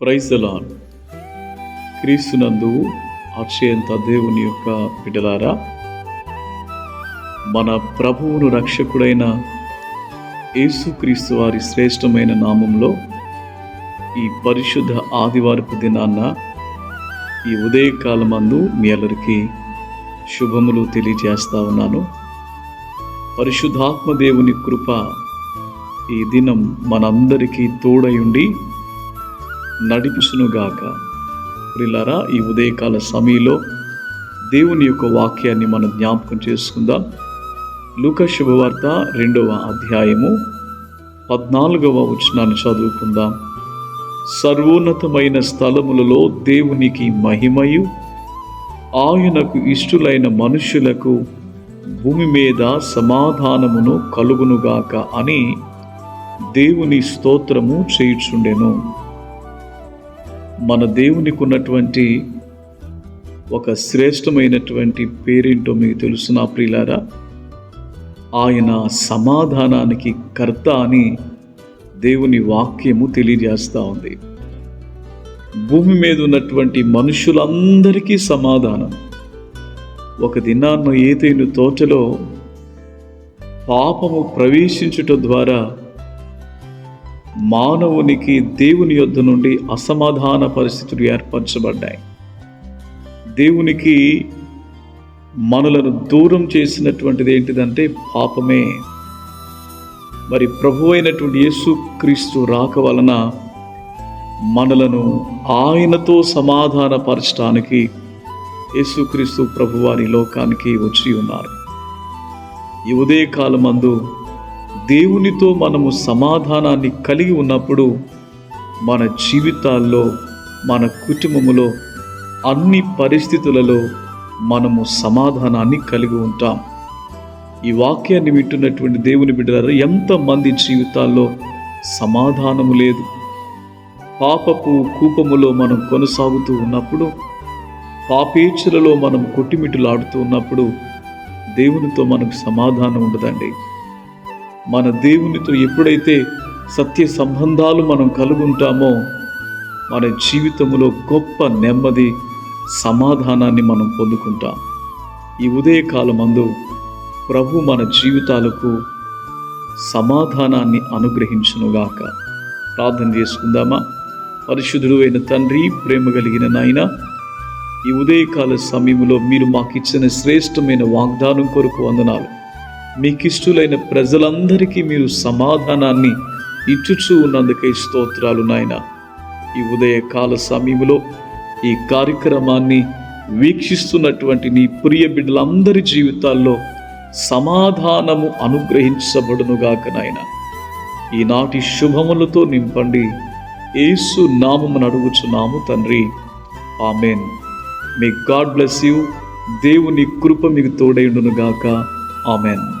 ప్రైజలాన్ క్రీస్తునందు అక్షయంత దేవుని యొక్క బిడ్డలారా మన ప్రభువును రక్షకుడైన యేసుక్రీస్తు వారి శ్రేష్టమైన నామంలో ఈ పరిశుద్ధ ఆదివారపు దినాన్న ఈ ఉదయకాలమందు మీ అందరికీ శుభములు తెలియజేస్తా ఉన్నాను. పరిశుద్ధాత్మ దేవుని కృప ఈ దినం మనందరికీ తోడయుండి నడిపించునుగాక ప్రిలారా ఈ ఉదయకాల సమయంలో దేవుని యొక్క వాక్యాన్ని మనం జ్ఞాపకం చేసుకుందాం. లూక శుభవార్త రెండవ అధ్యాయము పద్నాలుగవ వచనాన్ని చదువుకుందాం. సర్వోన్నతమైన స్థలములలో దేవునికి మహిమయు ఆయనకు ఇష్టులైన మనుషులకు భూమి మీద సమాధానమును కలుగునుగాక అని దేవుని స్తోత్రము చేయుచుండెను. మన దేవునికి ఉన్నటువంటి ఒక శ్రేష్టమైనటువంటి పేరేంటో మీకు తెలుసు నా ప్రియులారా ఆయన సమాధానానికి కర్త అని దేవుని వాక్యము తెలియజేస్తూ ఉంది. భూమి మీద ఉన్నటువంటి మనుషులందరికీ సమాధానం. ఒక దినాన్న ఏదైనా తోటలో పాపము ప్రవేశించుట ద్వారా మానవునికి దేవుని యొద్ద నుండి అసమాధాన పరిస్థితులు ఏర్పరచబడ్డాయి. దేవునికి మనలను దూరం చేసినటువంటిది ఏంటిదంటే పాపమే. మరి ప్రభు అయినటువంటి యేసు క్రీస్తు రాక వలన మనలను ఆయనతో సమాధానపరచడానికి యేసుక్రీస్తు ప్రభువారి లోకానికి వచ్చి ఉన్నారు. ఈ ఉదయకాలమందు దేవునితో మనము సమాధానాన్ని కలిగి ఉన్నప్పుడు మన జీవితాల్లో మన కుటుంబములో అన్ని పరిస్థితులలో మనము సమాధానాన్ని కలిగి ఉంటాం. ఈ వాక్యాన్ని వింటున్నటువంటి దేవుని బిడ్డలారా ఎంతమంది జీవితాల్లో సమాధానము లేదు. పాపపు కూపములో మనం కొనసాగుతూ ఉన్నప్పుడు పాపేచ్ఛలలో మనం కొట్టిమిట్టులాడుతూ ఉన్నప్పుడు దేవునితో మనకు సమాధానం ఉండదండి. మన దేవునితో ఎప్పుడైతే సత్య సంబంధాలు మనం కలుగుంటామో మన జీవితంలో గొప్ప నెమ్మది సమాధానాన్ని మనం పొందుకుంటాం. ఈ ఉదయకాలమందు ప్రభు మన జీవితాలకు సమాధానాన్ని అనుగ్రహించునుగాక. ప్రార్థన చేసుకుందామా? పరిశుద్ధుడు అయిన తండ్రి ప్రేమ కలిగిన నాయన ఈ ఉదయకాల సమయంలో మీరు మాకు ఇచ్చిన శ్రేష్టమైన వాగ్దానం కొరకు వందనాలు. మీకు ఇష్టలైన ప్రజలందరికీ మీరు సమాధానాన్ని ఇచ్చుచూ ఉన్నందుకే స్తోత్రాలు నాయన. ఈ ఉదయ కాల సమయంలో ఈ కార్యక్రమాన్ని వీక్షిస్తున్నటువంటి నీ ప్రియ బిడ్డలందరి జీవితాల్లో సమాధానము అనుగ్రహించబడునుగాక నాయన. ఈనాటి శుభములతో నింపండి. ఏసు నామమును అడుగుచున్నాము తండ్రి. ఆమెన్. మీ గాడ్ బ్లెస్ యూ దేవుని కృప మీకు తోడైండునుగాక ఆమెన్.